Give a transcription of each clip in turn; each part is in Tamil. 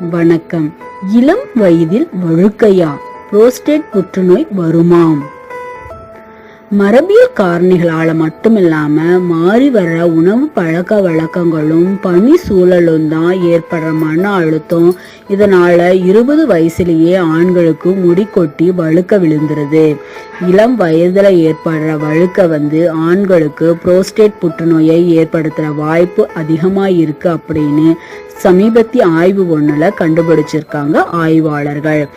வணக்கம். இளம் வயதில் வழுக்கையா? புரோஸ்டேட் புற்றுநோய் வருமாம். மரபியல் காரணிகளால மட்டுமில்லாம மாறி வர்ற உணவு பழக்க வழக்கங்களும் பணி சூழலும் தான் ஏற்படுற மன அழுத்தம். இதனால இருபது வயசுலயே ஆண்களுக்கு முடி கொட்டி வழுக்க விழுந்துருது. இளம் வயதுல ஏற்படுற வழுக்க வந்து ஆண்களுக்கு புரோஸ்டேட் புற்றுநோயை ஏற்படுத்துற வாய்ப்பு அதிகமா இருக்கு அப்படின்னு சமீபத்திய ஆய்வு ஒண்ணுல கண்டுபிடிச்சிருக்காங்க ஆய்வாளர்கள்.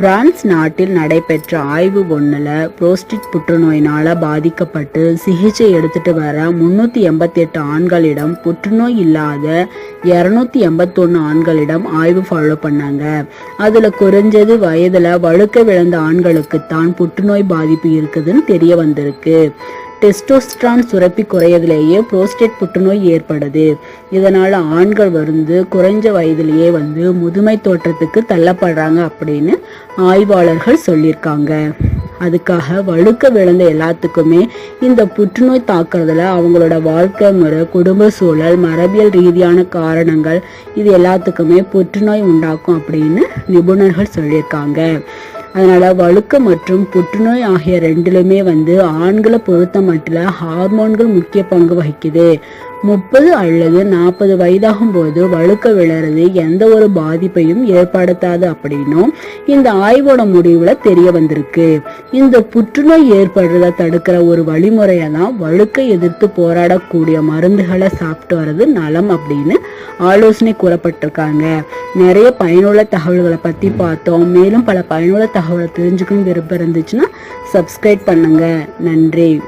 பிரான்ஸ் நாட்டில் நடைபெற்ற ஆய்வு ஒன்றில் புரோஸ்டிட் புற்றுநோயினால் பாதிக்கப்பட்டு சிகிச்சை எடுத்துட்டு வர முன்னூற்றி எண்பத்தெட்டு ஆண்களிடம் புற்றுநோய் இல்லாத இரநூத்தி எண்பத்தொன்று ஆண்களிடம் ஆய்வு ஃபாலோ பண்ணாங்க. அதில் குறைஞ்சது வயதில் வழுக்க விழுந்த ஆண்களுக்குத்தான் புற்றுநோய் பாதிப்பு இருக்குதுன்னு தெரிய வந்திருக்கு. டெஸ்டோஸ்ட்ரான் சுரப்பி குறையதுலேயே புரோஸ்டேட் புற்றுநோய் ஏற்படுது. இதனால் ஆண்கள் வந்து குறைஞ்ச வயதிலேயே வந்து முதுமை தோற்றத்துக்கு தள்ளப்படுறாங்க அப்படின்னு ஆய்வாளர்கள் சொல்லியிருக்காங்க. அதுக்காக வழுக்க விழுந்த எல்லாத்துக்குமே இந்த புற்றுநோய் தாக்குறதுல அவங்களோட வாழ்க்கை முறை குடும்ப சூழல் மரபியல் ரீதியான காரணங்கள் இது எல்லாத்துக்குமே புற்றுநோய் உண்டாக்கும் அப்படின்னு நிபுணர்கள் சொல்லியிருக்காங்க. அதனால வழுக்க மற்றும் புற்றுநோய் ஆகிய ரெண்டுலுமே வந்து ஆண்களை பொறுத்த மட்டும் ஹார்மோன்கள் முக்கிய பங்கு வகிக்குது. முப்பது அல்லது நாற்பது வயதாகும் போது வழுக்க விழறது எந்த ஒரு பாதிப்பையும் ஏற்படுத்தாது அப்படின்னும் இந்த ஆய்வோட முடிவுல தெரிய வந்திருக்கு. இந்த புற்றுநோய் ஏற்படுறத தடுக்கிற ஒரு வழிமுறையை தான் வழுக்க எதிர்த்து போராடக்கூடிய மருந்துகளை சாப்பிட்டு வர்றது நலம் அப்படின்னு ஆலோசனை கூறப்பட்டிருக்காங்க. நிறைய பயனுள்ள தகவல்களை பத்தி பார்த்தோம். மேலும் பல பயனுள்ள தகவல் தெரிஞ்சுக்கணும் விருப்பம் இருந்துச்சுன்னா சப்ஸ்கிரைப் பண்ணுங்க. நன்றி.